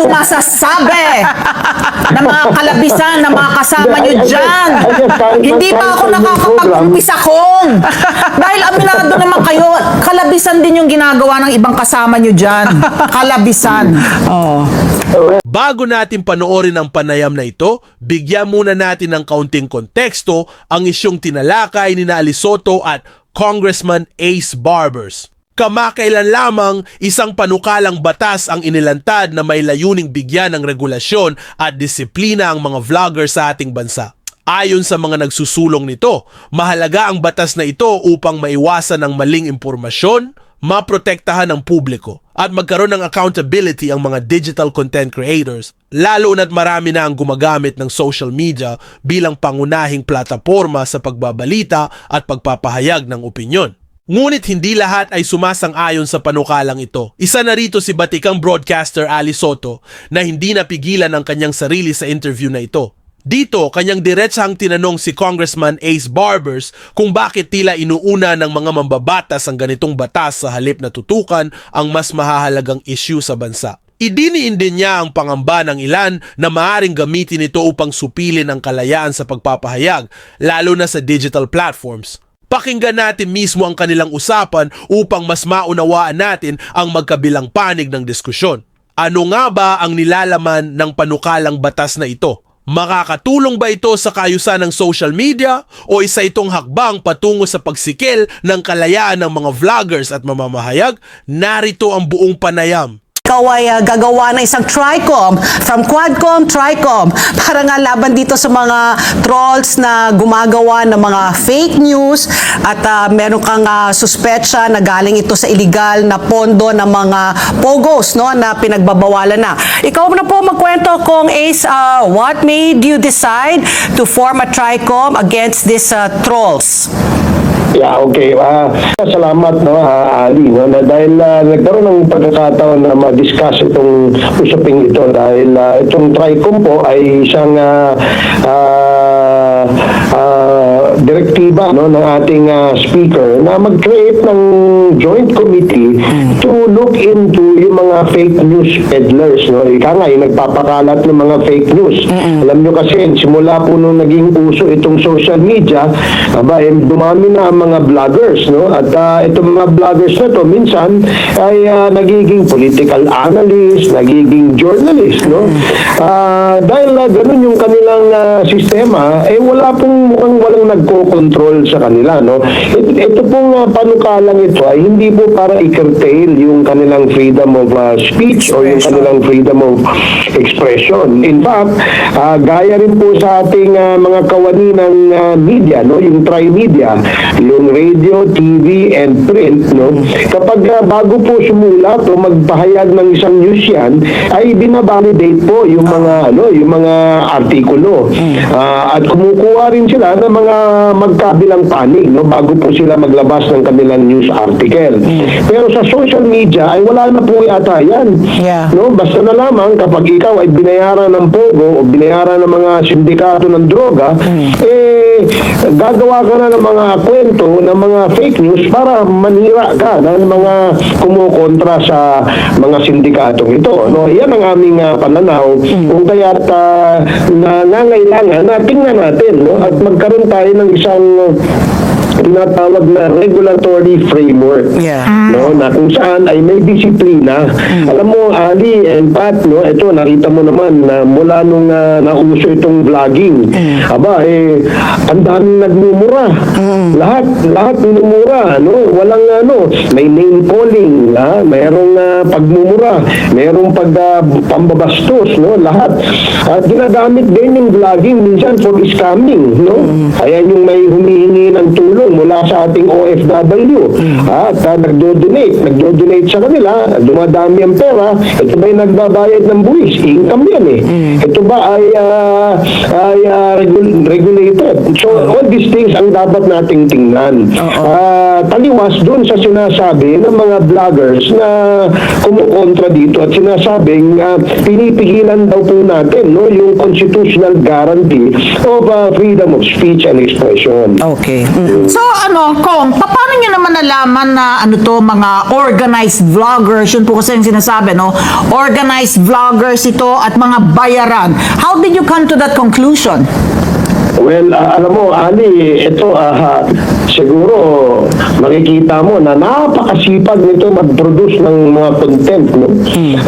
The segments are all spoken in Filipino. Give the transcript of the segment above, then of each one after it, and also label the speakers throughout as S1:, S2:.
S1: ako masasabi na mga kalabisan na mga kasama nyo dyan. Hindi pa ako nakakapag-umpisa kong. Dahil aminado naman kayo, kalabisan din yung ginagawa ng ibang kasama nyo dyan. Kalabisan. Oh.
S2: Bago natin panoorin ang panayam na ito, bigyan muna natin ng kaunting konteksto ang isyong tinalakay ni na Alisoto at Congressman Ace Barbers. Kamakailan lamang isang panukalang batas ang inilantad na may layuning bigyan ng regulasyon at disiplina ang mga vlogger sa ating bansa. Ayon sa mga nagsusulong nito, mahalaga ang batas na ito upang maiwasan ang maling impormasyon, maprotektahan ng publiko at magkaroon ng accountability ang mga digital content creators, lalo na't marami na ang gumagamit ng social media bilang pangunahing plataforma sa pagbabalita at pagpapahayag ng opinyon. Ngunit hindi lahat ay sumasang-ayon sa panukalang ito. Isa na rito si batikang broadcaster Ali Soto na hindi napigilan ang kanyang sarili sa interview na ito. Dito, kanyang diretsahang tinanong si Congressman Ace Barbers kung bakit tila inuuna ng mga mambabatas ang ganitong batas sa halip na tutukan ang mas mahahalagang issue sa bansa. Idiniin din niya ang pangamba ng ilan na maaring gamitin ito upang supilin ang kalayaan sa pagpapahayag, lalo na sa digital platforms. Pakinggan natin mismo ang kanilang usapan upang mas maunawaan natin ang magkabilang panig ng diskusyon. Ano nga ba ang nilalaman ng panukalang batas na ito? Makakatulong ba ito sa kayusan ng social media o isa itong hakbang patungo sa pagsikil ng kalayaan ng mga vloggers at mamamahayag? Narito ang buong panayam.
S1: Ikaw ay ah, gagawa ng isang TRICOM from Quadcom, TRICOM para nga laban dito sa mga trolls na gumagawa ng mga fake news at ah, meron kang ah, suspetsya na galing ito sa illegal na pondo ng mga pogos no na pinagbabawalan na. Ikaw na po magkwento kung Ace ah, what made you decide to form a TRICOM against these ah, trolls?
S3: Yeah, okay. Ah, salamat no, ah, Ali, no, na dahil ah, nagkaroon ng pagkakataon na ma-discuss itong usaping ito dahil ah, itong TRICOM po ay isang ah, ah, direktiba no, ng ating ah, speaker na mag-create ng joint committee to look into yung mga fake news peddlers. No? Ika nga, yung nagpapakalat ng mga fake news. Alam nyo kasi, simula po nung naging uso itong social media, aba, eh, dumami na ang mga vloggers. No? At ah, itong mga vloggers na to, minsan ay ah, nagiging political analyst, nagiging journalist. No? Ah, dahil uh, ganun yung kanilang ah, sistema, eh wala pong mukhang walang nagko-control sa kanila. No? Ito, ito pong ah, panukalang ito ay hindi po para i-curtail yung kanilang freedom of ah, speech o yung kanilang freedom of expression. In fact, ah, gaya rin po sa ating ah, mga kawani ng ah, media, no? yung tri-media, yung radio, TV, and print, no? kapag ah, bago po sumulat o magpahayag ng isang news yan, ay binabalidate po yung mga ano, yung mga artikulo. Ah, at kumukuha rin sila ng mga magkabilang panig no bago po sila maglabas ng kanilang news article. Pero sa social media ay wala na po yata yan.
S1: Yeah.
S3: No, basta na lamang kapag ikaw ay binayaran ng pogo o binayaran ng mga sindikato ng droga, eh gagawa ka na ng mga kwento ng mga fake news para manira ka ng mga kumukontra sa mga sindikatong ito. No, yan ang aming ah, pananaw. Kung kaya na nangailangan na tingnan natin no at magkaroon tayo ng isang tinatawag na regulatory framework
S1: Yeah.
S3: no na kung saan ay may disiplina. Alam mo Ali and Pat no ito nakita mo naman na mula nung uh, nauso itong vlogging aba eh ang daming nagmumura. Lahat lahat minumura no walang ano may name calling ha mayroong ah, pagmumura mayroong pag ah, pambabastos no lahat. At ginagamit din yung vlogging minsan for scamming no. Kaya yung may humihingi ng tulong mula sa ating OFW at uh, nagdo-donate. Nagdo-donate sa kanila. Dumadami ang pera. Ito ba yung nagbabayad ng buwis? Income yan eh. Ito ba ay ah, ay ah, regul- regulated? So all these things ang dapat nating tingnan. Ah, taliwas dun sa sinasabi ng mga vloggers na kumukontra dito at sinasabing ah, pinipigilan daw po natin no yung constitutional guarantee of ah, freedom of speech and expression.
S1: Okay. So ano, Kong, paano
S4: nyo naman nalaman na ano to, mga organized vloggers, yun po kasi yung sinasabi, no? Organized vloggers ito at mga bayaran. How did you come to that conclusion?
S3: Well, ah, alam mo, Ali, ito, ah, siguro, makikita mo na napakasipag nito mag-produce ng mga content. No?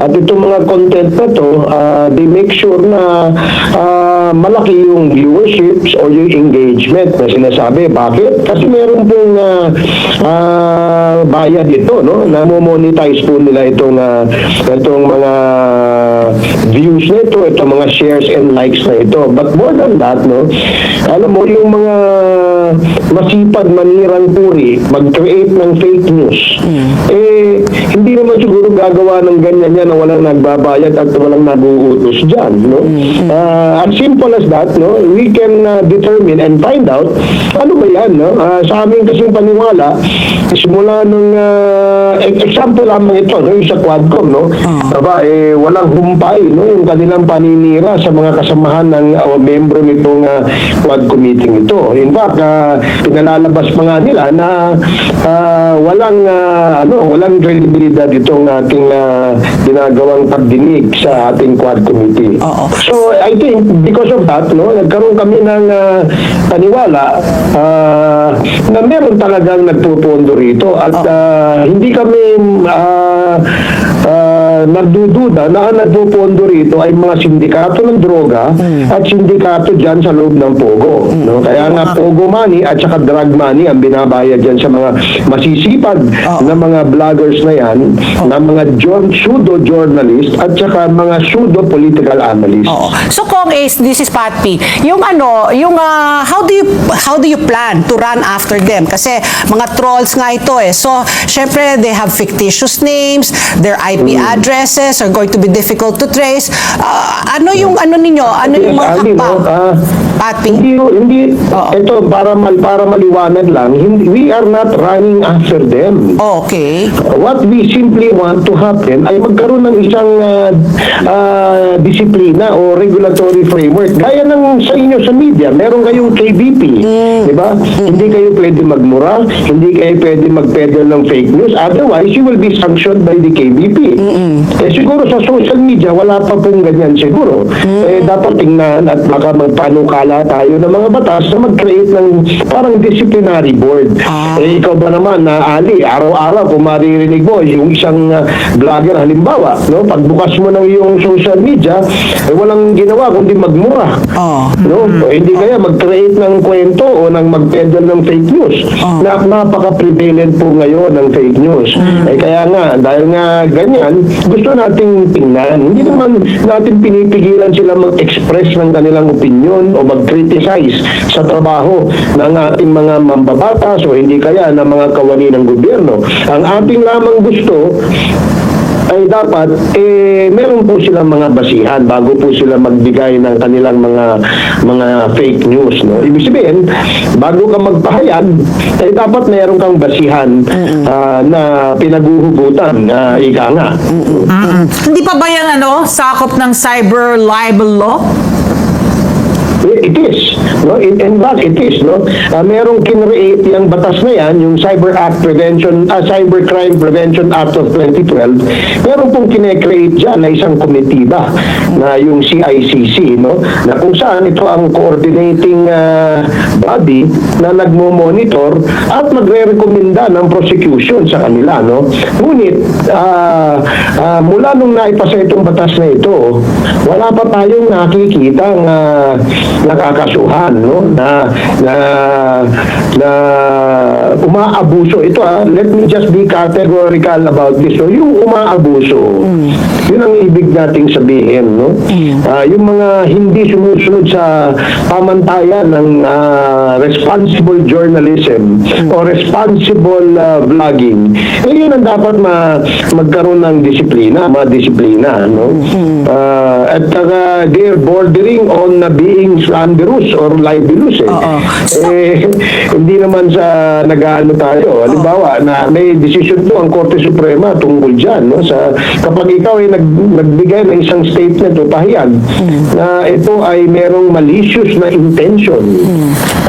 S3: At itong mga content na to, ah, they make sure na ah, malaki yung viewerships or yung engagement na sinasabi. Bakit? Kasi meron pong ah, ah, bayad ito, no? na monetize po nila itong, ah, itong mga views nito, itong mga shares and likes na ito. But more than that, no, alam mo, yung mga masipag manirang puri, mag-create ng fake news, eh, hindi naman siguro gagawa ng ganyan yan na walang nagbabayad at walang naguutos dyan, no? Ah, as simple as that, no, we can ah, determine and find out ano ba yan, no? Ah, sa amin kasing paniwala, simula nung e- example lamang ito, no, yung sa Quadcom, no? Aba, eh, walang humpay, no, yung kanilang paninira sa mga kasamahan ng uh, membro nitong uh, Quad Committee ito. In fact, ah, pinalalabas pa nga nila na ah, walang ah, ano, walang credibility itong ating ah, ginagawang pagdinig sa ating Quad Committee.
S1: Oo.
S3: So, I think because of that, no, nagkaroon kami ng ah, paniwala ah, na meron talagang nagpupondo rito at ah, hindi kami ah, ah, nagdududa na ang nagpupondo rito ay mga sindikato ng droga at sindikato dyan sa loob ng Pogo. No? Kaya nga Pogo money at saka drug money ang binabayad dyan sa mga masisipag na mga vloggers na yan, na mga jo- pseudo-journalist at saka mga pseudo-political analyst.
S1: Oo. So Kong Ace, this is Pat P. Yung ano, yung ah, how do you how do you plan to run after them? Kasi mga trolls nga ito eh. So, syempre they have fictitious names, their IP
S3: Mm.
S1: Addresses are going to be difficult to trace. Ah, ano yung ano ninyo? Ano yung mga
S3: Ali,
S1: hakbang?
S3: no, ah,
S1: P?
S3: Hindi, hindi,
S1: Oo.
S3: ito para, mal, para maliwanag lang, hindi, we are not running after them.
S1: Okay.
S3: What we simply want to happen ay magkaroon ng isang ah, ah, disiplina o regulatory framework. Gaya ng sa inyo sa media, meron kayong KBP, di ba? Hindi kayo pwede magmura, hindi kayo pwede magpeddle ng fake news, otherwise you will be sanctioned by the KBP. Eh siguro sa social media, wala pa pong ganyan siguro. Eh dapat tingnan at baka magpanukala tayo ng mga batas na mag-create ng parang disciplinary board. Eh ikaw ba naman na Ali, araw-araw kung maririnig mo yung isang uh, vlogger halimbawa, no, pagbukas mo ng iyong social media, eh walang ginawa kundi magmura.
S1: Oh.
S3: No? O, hindi kaya mag-create ng kwento o ng mag-peddle ng fake news. Na, napaka-prevalent po ngayon ng fake news. Eh kaya nga, dahil nga ganyan, gusto nating tingnan. Hindi naman natin pinipigilan sila mag-express ng kanilang opinion o mag-criticize sa trabaho ng ating mga mambabatas o hindi kaya ng mga kawani ng gobyerno. Ang ating lamang gusto ay dapat eh meron po silang mga basihan bago po sila magbigay ng kanilang mga mga fake news no? Ibig sabihin bago ka magpahayag eh dapat meron kang basihan ah, na pinaguhugutan na ika nga.
S4: Hindi pa ba yan ano, sakop ng cyber libel law?
S3: It is. No? In, in fact, it is. No? Uh, merong kinreate yung batas na yan, yung Cyber Act Prevention, uh, Cyber Crime Prevention Act of 2012. Meron pong kinecreate dyan na isang komitiba na yung CICC, no? na kung saan ito ang coordinating uh, body na nagmo-monitor at magre-recommenda ng prosecution sa kanila. No? Ngunit, ah, ah, mula nung naipasa itong batas na ito, wala pa tayong nakikita na nakakasuhan no? Na na na umaabuso. Ito ah let me just be categorical about this. So yung umaabuso yun ang ibig nating sabihin no? Ah, yung mga hindi sumusunod sa pamantayan ng ah, responsible journalism o responsible ah, vlogging eh yun ang dapat ma magkaroon ng disiplina mga disiplina no Ah, at saka they're bordering on na being slanderous or libelous eh.
S1: Oo.
S3: eh hindi naman sa nag-ano tayo. Halimbawa, na may decision po ang Korte Suprema tungkol dyan. No? Sa, kapag ikaw ay nag, nagbigay ng isang statement o pahayag na ito ay merong malicious na intention,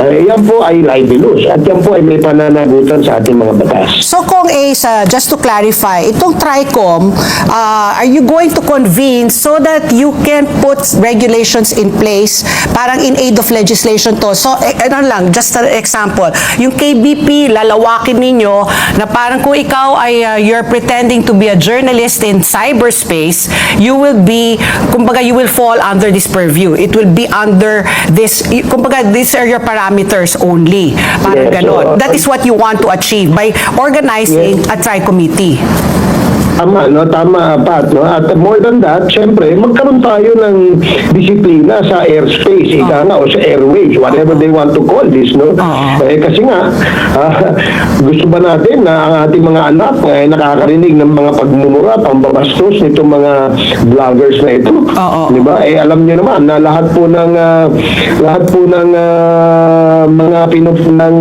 S3: eh, yan po ay libelous at yan po ay may pananagutan sa ating mga batas.
S1: So kung Ace, uh, just to clarify, itong TRICOM, uh, are you going to convene so that you can put regulations in place parang in aid of legislation to? So, eh, ano lang, just an example, yung KBP, lalawakin ninyo na parang kung ikaw ay uh, you're pretending to be a journalist in cyberspace, you will be, kumbaga, you will fall under this purview. It will be under this, kumbaga, these are your parameters only. Parang
S3: Yes,
S1: ganon.
S3: so,
S1: That is what you want to achieve by organizing a tri-committee.
S3: Tama, no? Tama, Pat, no? At more than that, syempre, magkaroon tayo ng disiplina sa airspace, ika nga, o sa airways, whatever they want to call this, no? Eh, kasi nga, ah, gusto ba natin na ang ating mga anak ay nakakarinig ng mga pagmumura, pambabastos nitong mga vloggers na ito? Di ba? Eh, alam niyo naman na lahat po ng, ah, lahat po ng ah, mga pinup ng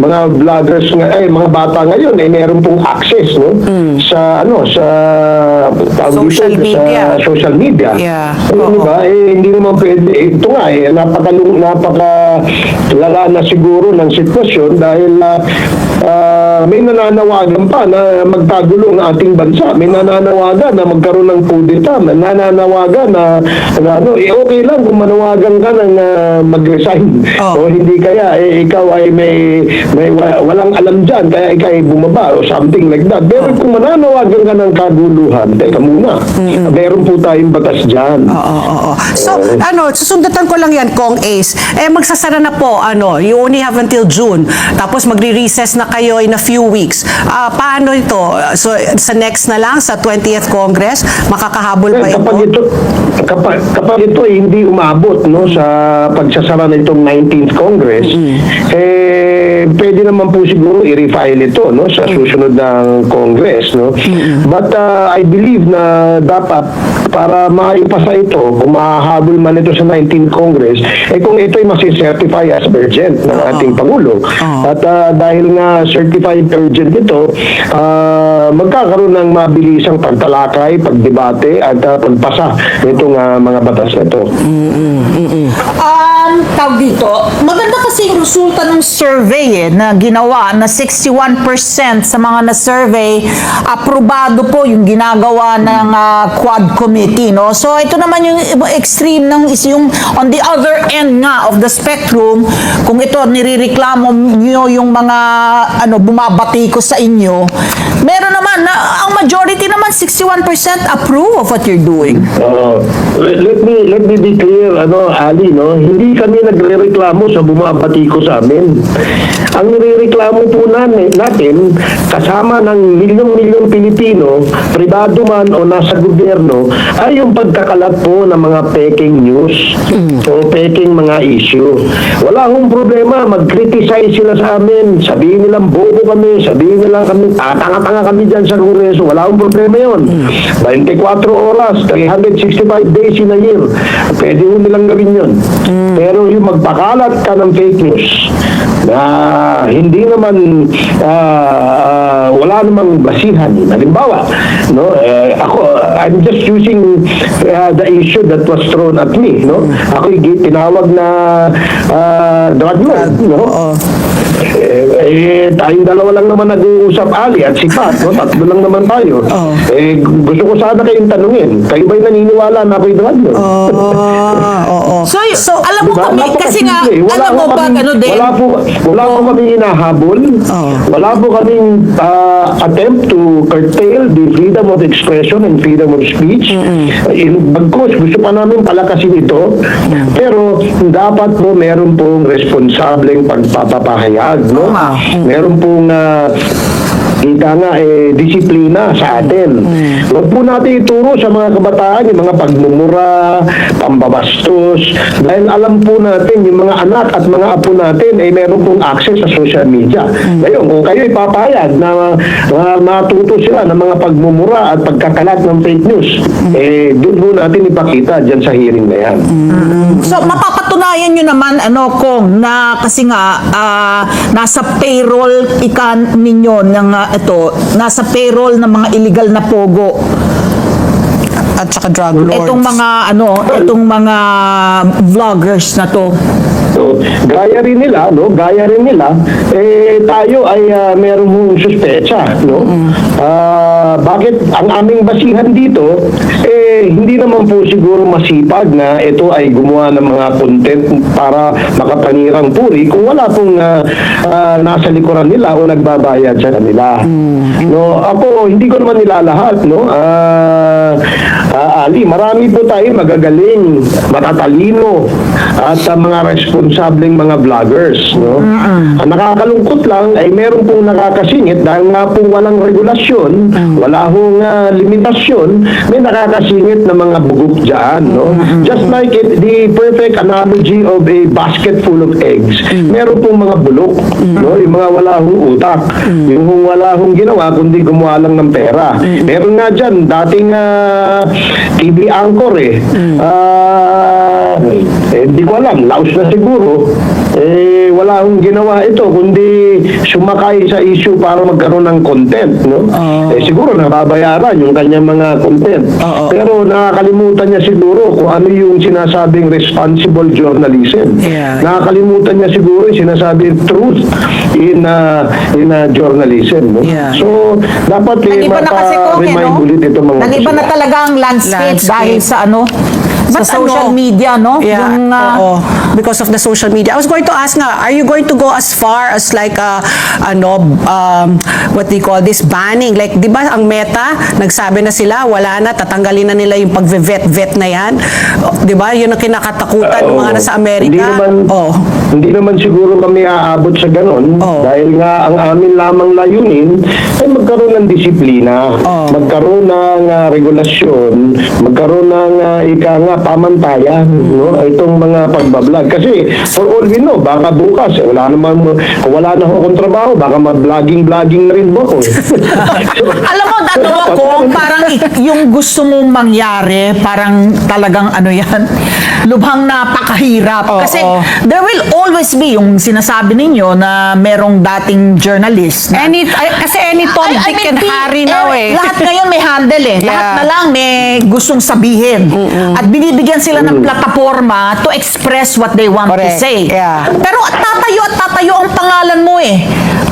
S3: mga vloggers nga, eh, mga bata ngayon, eh, meron pong access, no? Sa, ano, sa, tawag
S1: Social
S3: dito,
S1: media.
S3: Sa social media.
S1: Yeah.
S3: Eh, di ba? Eh, hindi naman pwede. Eh, ito nga, eh, napakalung, napaka lala na siguro ng sitwasyon dahil ah, ah, may nananawagan pa na magtagulo ang ating bansa. May nananawagan na magkaroon ng kudeta. May nananawagan na, na ano, eh, okay lang kung manawagan ka ng ah, mag-resign.
S1: Oh.
S3: O hindi kaya, eh, ikaw ay may, may wa- walang alam dyan, kaya ikaw ay bumaba o something like that. Pero kung mananawagan ka ng kaguluhan, teka muna, meron po tayong batas dyan.
S1: Oo, oo, oo. So, ano, susundatan ko lang yan, Kong Ace. Eh, magsasara na po, ano, you only have until June. Tapos magre-recess na kayo in a few weeks. Ah, paano ito? So, sa next na lang, sa 20th Congress, makakahabol pa
S3: Eh,
S1: ito?
S3: kapag ito kapag, kapag ito ay hindi umabot no sa pagsasara nitong 19th Congress eh pwede naman po siguro i-refile ito no sa susunod ng Congress no but uh, I believe na dapat para maipasa ito kung mahahabol man ito sa 19th Congress eh kung ito ay masicertify as urgent ng ating Pangulo. At uh, dahil nga certified urgent ito uh, magkakaroon ng mabilisang pagtalakay, pagdebate at uh, pagpasa nitong uh, mga batas na ito.
S4: Um, tawag dito, maganda kasi yung resulta ng survey eh, na ginawa na 61% sa mga na-survey, aprobado po yung ginagawa ng ah, Quad Committee. No? So ito naman yung extreme ng is yung on the other end nga of the spectrum, kung ito nirereklamo nyo yung mga ano bumabati ko sa inyo, meron naman na ang majority naman 61% approve of what you're doing.
S3: Uh, let, let me let me be clear ano Ali no hindi kami nagrereklamo sa bumabati ko sa amin. Ang nirereklamo po namin, natin kasama ng milyong-milyong Pilipino pribado man o nasa gobyerno ay yung pagkakalat po ng mga peking news o peking mga issue. Wala hong problema mag-criticize sila sa amin. Sabihin nilang bobo kami sabihin nila kami tatanga-tanga kami dyan sa Kongreso. Wala hong problema yon 24 oras 365 days in a year. Pwede mo nilang gawin yun. Pero yung magpakalat ka ng fake news na hindi naman ah, ah, wala namang basihan. Halimbawa no eh, ako I'm just using ah, the issue that was thrown at me no? Ako tinawag na uh, drug lord no? eh, eh, tayong dalawa lang naman nag-uusap, Ali at si Pat, no? tatlo lang naman tayo. Eh, gusto ko sana kayong tanungin, kayo ba'y naniniwala na ako'y drug lord?
S1: Ah, oo.
S4: So, so alam mo
S3: Diba?
S4: kami, kasi nga,
S3: Napakasimple. Wala
S4: alam mo ba, ano din,
S3: Wala po, wala po kami hinahabol. Wala po kaming ah, attempt to curtail the freedom of expression and freedom of speech. In, bagkus, gusto pa namin palakasin ito. Pero dapat po meron pong responsableng pagpapahayag. No?
S4: Tama.
S3: Meron pong ah, ika nga, eh, disiplina sa atin. Huwag po natin ituro sa mga kabataan yung mga pagmumura, pambabastos, dahil alam po natin yung mga anak at mga apo natin ay meron pong access sa social media. Ngayon, kung kayo ipapayag na na matuto sila ng mga pagmumura at pagkakalat ng fake news, eh, doon po natin ipakita dyan sa hearing na yan.
S4: So mapapatunayan nyo naman ano kung na kasi nga ah, nasa payroll ikan ninyo ng ah, ito nasa payroll ng mga illegal na pogo
S1: At saka drug lords.
S4: itong mga ano itong mga vloggers na to
S3: So, gaya rin nila, no? Gaya rin nila, eh, tayo ay uh, meron mong suspecha, no? Ah, bakit ang aming basihan dito, eh, hindi naman po siguro masipag na ito ay gumawa ng mga content para makapanirang puri kung wala pong ah, ah, nasa likuran nila o nagbabayad sa kanila. No, ako hindi ko naman nilalahat, no? Ah, ah, Ali, marami po tayo magagaling, matatalino at ah, mga responsableng mga vloggers, no? Ang nakakalungkot lang ay meron pong nakakasingit dahil nga po walang regulasyon, wala hong ah, limitasyon, may nakakasingit na mga bugok dyan, no? Just like it, the perfect analogy of a basket full of eggs, meron pong mga bulok, no? Yung mga wala hong utak, yung hong wala hong ginawa kundi gumawa lang ng pera. Meron nga dyan, dating ah, TV anchor eh. Ah, eh, hindi ko alam, laos na siguro. Eh, wala akong ginawa ito, kundi sumakay sa issue para magkaroon ng content, no? Eh, siguro nababayaran yung kanyang mga content.
S1: Oo.
S3: Pero nakakalimutan niya siguro kung ano yung sinasabing responsible journalism.
S1: Yeah.
S3: Nakakalimutan niya siguro yung sinasabing truth in uh, in uh, journalism. No?
S1: Yeah.
S3: So, dapat eh,
S4: Nag-iba na kasi kung
S3: mapa-remind ulit ito mga
S4: Nag-iba na talaga ang landscape,
S1: Landscape.
S4: dahil sa ano sa
S1: But
S4: social
S1: ano,
S4: media no
S1: Yeah,
S4: yung ah,
S1: oo. because of the social media. I was going to ask nga, are you going to go as far as like uh, ano um, what you call this banning? Like 'di ba ang Meta nagsabi na sila wala na tatanggalin na nila yung pagve-vet-vet na 'yan. 'Di ba? Yun ang kinakatakutan ng mga nasa Amerika.
S3: Hindi naman,
S1: oh.
S3: hindi naman siguro kami aabot sa ganon
S1: Oo.
S3: dahil nga ang amin lamang layunin ay magkaroon ng disiplina,
S1: Oo.
S3: magkaroon ng ah, regulasyon, magkaroon ng uh, ika nga pamantayan no? itong mga pagbablog. Kasi for all we know, baka bukas, eh, wala naman, kung wala na akong trabaho, baka mag-vlogging-vlogging na rin mo ako.
S4: alam mo dato ko parang yung gusto mong mangyari parang talagang ano yan lubhang napakahirap
S1: Oo.
S4: kasi there will always be yung sinasabi ninyo na merong dating journalist na
S1: Any ay, kasi any Tom,
S4: I- I
S1: Dick
S4: mean,
S1: and Harry
S4: eh,
S1: now eh.
S4: Lahat ngayon may handle eh. Lahat
S1: Yeah.
S4: na lang may gustong sabihin. At binibigyan sila ng plataforma to express what they want
S1: Correct.
S4: to say.
S1: Yeah.
S4: Pero at tatayo at tatayo ang pangalan mo eh.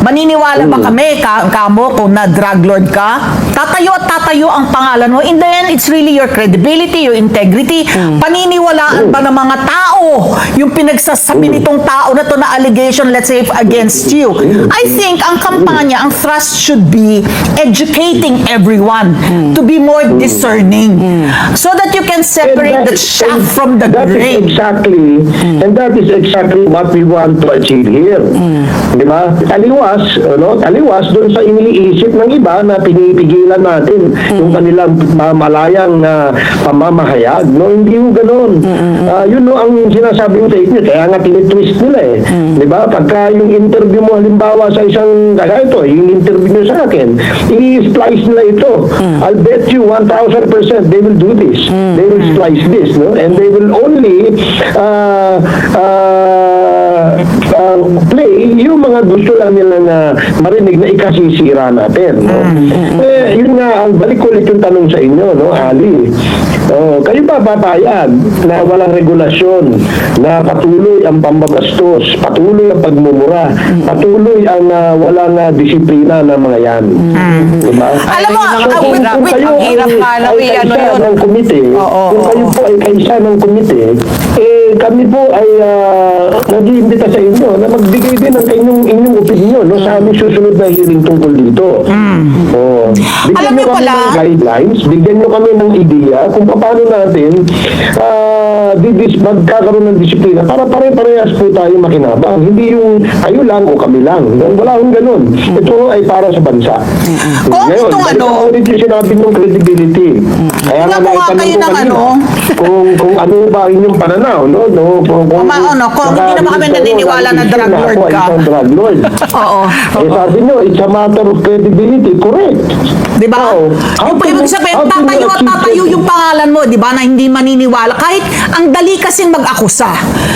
S4: Maniniwala ba kami, ka, kamo, kung na drug lord ka? Tatayo at tatayo ang pangalan mo. In the end, it's really your credibility, your integrity. Paniniwalaan ba ng mga tao yung pinagsasabi nitong tao na to na allegation, let's say, against you? I think ang kampanya, ang thrust should be educating everyone to be more discerning so that you can separate the chaff from the
S3: that is
S4: grain.
S3: exactly, and that is exactly what we want to achieve here. Di ba? Taliwas, ano, taliwas doon sa iniisip ng iba na pinipigilan natin yung kanilang malayang na pamamahayag. No, hindi yung ganun. Ah, yun no, ang sinasabing fake news. Kaya nga tinitwist nila eh. Di ba? Pagka yung interview mo halimbawa sa isang, kaya ito, yung interview nyo sa akin, i-splice nila ito. I'll bet you 1,000% they will do this. They will splice this, no? And they will only uh, uh, uh, play yung mga gusto lang nilang uh, marinig na ikasisira natin. No? Eh, yun nga, ang balik ko ulit yung tanong sa inyo, no, Ali. Oh, kayo ba papayag na walang regulasyon, na patuloy ang pambabastos, patuloy ang pagmumura, patuloy ang uh, walang uh, disiplina ng mga yan? Diba?
S4: Alam mo,
S1: Ay,
S4: ah,
S1: ang
S4: with-
S1: hirap-
S4: with-
S1: ang
S3: kayo
S1: hirap
S3: ay-
S1: nga lang
S3: ay
S1: ano
S3: kaisa
S1: yun.
S3: ng komite,
S1: Oo,
S3: kung
S1: oo.
S3: kayo po ay kaisa ng komite, eh kami po ay uh, nag-iimbita sa inyo na magbigay din ng inyong, inyong opinion no, sa aming susunod na hearing tungkol dito. Oh, bigyan nyo kami
S4: pala-
S3: ng guidelines, bigyan nyo kami ng ideya kung paano natin ah, didis, magkakaroon ng disiplina para pare-parehas po tayo makinabang. Hindi yung kayo lang o kami lang. Wala akong ganun. Ito ay para sa bansa.
S4: Kung
S3: Ngayon,
S4: itong ano-
S3: ulit yung sinabi ng credibility. Kaya
S4: nga
S3: naitanong
S4: kayo
S3: ko kanina
S4: ano.
S3: Kung, kung ano ba inyong pananaw, no? no kung, kung,
S4: Ama, ano, kung hindi naman kami naniniwala na drug lord ka.
S3: isang drug lord.
S4: Oo.
S3: Eh sabi nyo, it's a matter of credibility. Correct.
S4: Di ba?
S3: Oo. How
S4: Yung ibig sabihin,
S3: how
S4: tatayo at tatayo yung pangalan mo, di ba, na hindi maniniwala. Kahit ang dali kasing mag-akusa.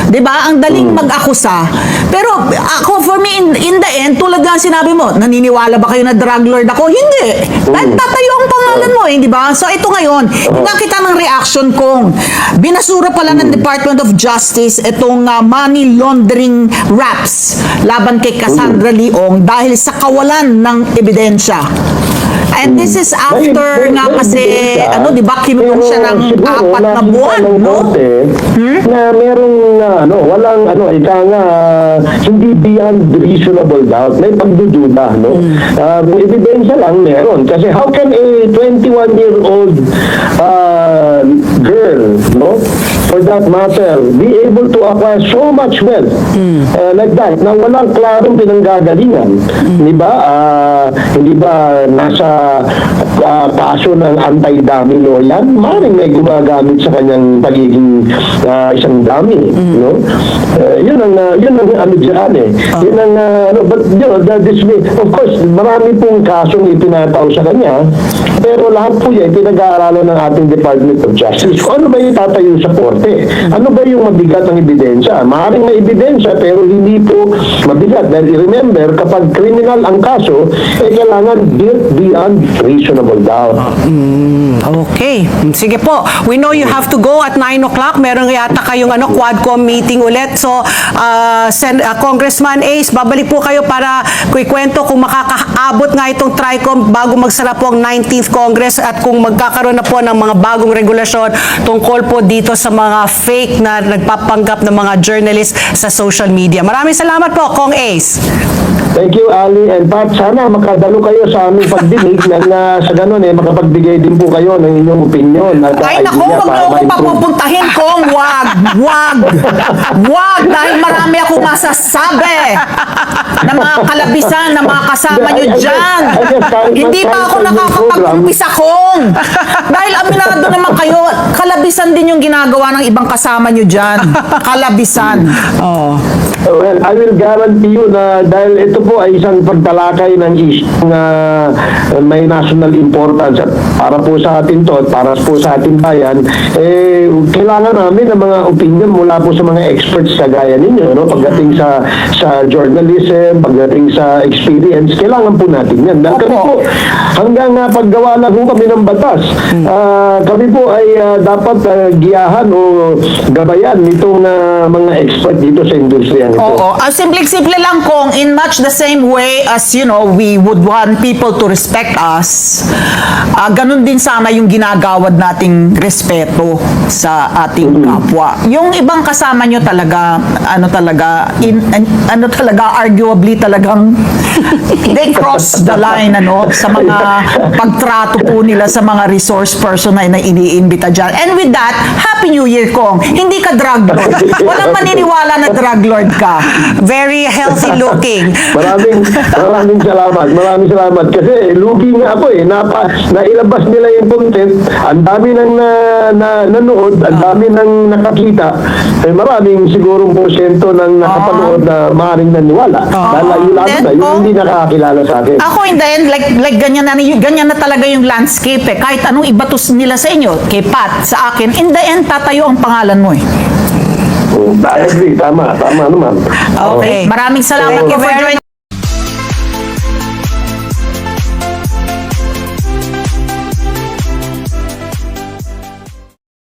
S4: Di ba? Ang daling
S3: Hmm.
S4: mag-akusa. Pero ako, for me, in, in the end, tulad nga sinabi mo, naniniwala ba kayo na drug lord ako? Hindi. Dahil
S3: Hmm.
S4: tatayo ang pangalan mo, eh, di ba? So ito ngayon, tingnan kita ng reaction kong binasura pala
S3: Hmm.
S4: ng Department of Justice itong ah, money laundering raps laban kay Cassandra
S3: Hmm.
S4: Leong dahil sa kawalan ng ebidensya. And this is after nga kasi, ano, di ba, kinulong siya ng apat na buwan, no?
S3: korte Na merong, ah, ano, walang, ano, ika nga, ah, hindi beyond reasonable doubt. May pagdududa, no? Ah, may ebidensya lang meron. Kasi how can a 21-year-old uh, girl, no? For that matter, be able to acquire so much wealth uh, like that na walang klarong pinanggagalingan. Di ba? Ah, hindi ba nasa ah, paso ng anti-dummy law yan? Maring may gumagamit sa kanyang pagiging ah, isang dummy. No? Eh, yun ang, ah, yun ang ano dyan eh. Yun ang, ah, ano, but you know, that is me. Of course, marami pong kasong ipinataw sa kanya, pero lahat po yan pinag-aaralan ng ating Department of Justice. Ano ba yung tatayo sa korte? Ano ba yung mabigat ang ebidensya? Maaaring may ebidensya pero hindi po mabigat. Dahil remember, kapag criminal ang kaso, eh kailangan guilt beyond reasonable doubt.
S1: Okay. Sige po. We know you have to go at 9 o'clock. Meron yata kayong ano, Quadcom meeting ulit. So, uh, Sen- uh, Congressman Ace, babalik po kayo para kuikwento kung makakaabot nga itong TRICOM bago magsara po ang 19th Congress at kung magkakaroon na po ng mga bagong regulasyon tungkol po dito sa mga fake na nagpapanggap ng mga journalists sa social media. Maraming salamat po, Kong Ace.
S3: Thank you, Ali and Pat. Sana makadalo kayo sa aming pagdinig na, na sa ganun eh, makapagbigay din po kayo ng inyong opinion at
S4: Ay,
S3: idea
S4: naku, wag mo ako
S3: ma-improve.
S4: papupuntahin kong wag, wag, wag, dahil marami ako masasabi na mga kalabisan, na mga kasama nyo dyan. Hindi pa ako nakakapag-umpisa kong. Dahil aminado naman kayo, kalabisan din yung ginagawa ng ibang kasama nyo dyan. Kalabisan.
S1: Oh.
S3: Well, I will guarantee you na dahil ito po ay isang pagtalakay ng issue na may national importance at para po sa atin to at para po sa ating bayan, eh, kailangan namin ng mga opinion mula po sa mga experts kagaya ninyo, no? pagdating sa sa journalism, pagdating sa experience, kailangan po natin yan. Dahil kami po, hanggang uh, paggawa lang po kami ng batas, ah, kami po ay ah, dapat ah, giyahan o gabayan nitong ah, mga expert dito sa industriya nito.
S4: Oo. Uh, simple-simple lang kung in much the same way as, you know, we would want people to respect us, ah, ganun din sana yung ginagawad nating respeto sa ating kapwa. Yung ibang kasama nyo talaga, ano talaga, in, an- ano talaga, arguably talagang they cross the line, ano, sa mga pagtrato po nila sa mga resource person na, na iniimbita dyan. And with that, Happy New Year, Kong. Hindi ka drug lord. Walang maniniwala na drug lord ka.
S1: Very healthy looking.
S3: Maraming maraming salamat. Maraming salamat kasi lugi nga ako eh. Napa, nailabas nila yung content. Ang dami nang na, na, nanood, ang dami nang nakakita. Eh maraming sigurong porsyento ng nakapanood na maaaring naniwala. Dahil lalo lalo na yung
S4: oh,
S3: hindi nakakilala sa akin.
S4: Ako in the end, like, like ganyan, na, ganyan na talaga yung landscape eh. Kahit anong ibatos nila sa inyo, kay Pat, sa akin, in the end, tatayo ang pangalan mo eh.
S3: I agree. Tama. Tama naman.
S1: Okay.
S4: Maraming salamat
S1: Thank you
S4: for joining